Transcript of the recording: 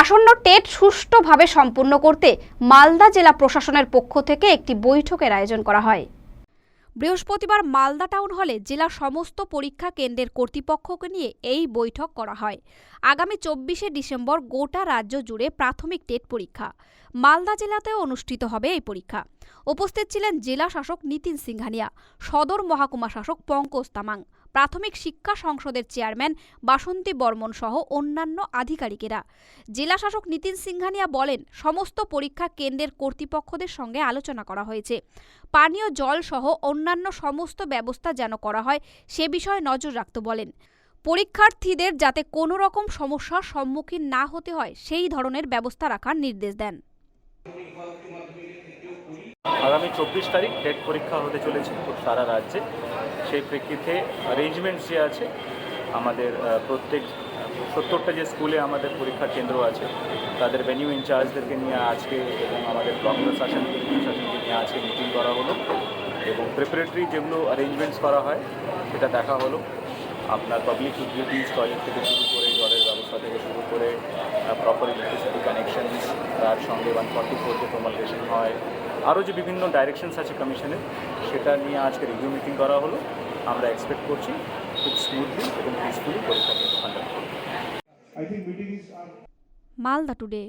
আসন্ন টেট সুষ্ঠুভাবে সম্পূর্ণ করতে মালদা জেলা প্রশাসনের পক্ষ থেকে একটি বৈঠকের আয়োজন করা হয়। বৃহস্পতিবার মালদা টাউন হলে জেলার সমস্ত পরীক্ষা কেন্দ্রের কর্তৃপক্ষকে নিয়ে এই বৈঠক করা হয়। আগামী চব্বিশে ডিসেম্বর গোটা রাজ্য জুড়ে প্রাথমিক টেট পরীক্ষা। মালদা জেলাতেও অনুষ্ঠিত হবে এই পরীক্ষা। উপস্থিত ছিলেন জেলা শাসক নিতিন সিংহানিয়া, সদর মহকুমা শাসক পঙ্কজ তামাং প্রাথমিক শিক্ষা সংসদের চেয়ারম্যান বাসন্তী বর্মন সহ অন্যান্য আধিকারিকেরা। জেলা শাসক নিতিন সিংহানিয়া বলেন, সমস্ত পরীক্ষা কেন্দ্রের কর্তৃপক্ষদের সঙ্গে আলোচনা করা হয়েছে। পানীয়, জল সহ অন্যান্য সমস্ত ব্যবস্থা যেন করা হয়, সে বিষয়ে নজর রাখতে বলেন। পরীক্ষার্থীদের যাতে কোনো রকম সমস্যার সম্মুখীন না হতে হয়, সেই ধরনের ব্যবস্থা রাখার নির্দেশ দেন। আগামী চব্বিশ তারিখ টেট পরীক্ষা হতে চলেছে সারা রাজ্যে। সেই প্রেক্ষিতে অ্যারেঞ্জমেন্টস যে আছে, আমাদের প্রত্যেক, সত্তরটা যে স্কুলে আমাদের পরীক্ষা কেন্দ্র আছে, তাদের ভেনিউ ইনচার্জদেরকে নিয়ে আজকে এবং আমাদের ব্লক প্রশাসন প্রশাসনকে নিয়ে আজকে মিটিং করা হলো এবং প্রিপারেটরি যেগুলো অ্যারেঞ্জমেন্টস করা হয়, সেটা দেখা হলো। আপনার পাবলিক ইউটিলিটিস টয়লেট থেকে শুরু করে জলের ব্যবস্থা থেকে শুরু করে প্রপার ইলেকট্রিসিটি কানেকশন তার সঙ্গে ওয়ান ফর্টি ফোর যে প্রমালকেশন হয় আরও যে বিভিন্ন ডাইরেকশনস আছে কমিশনের সেটা নিয়ে আজকে রিভিউ মিটিং করা হলো। আমরা এক্সপেক্ট করছি খুব স্মুথলি এবং পিসফুলি পরীক্ষাকে uh, মালদা টুডে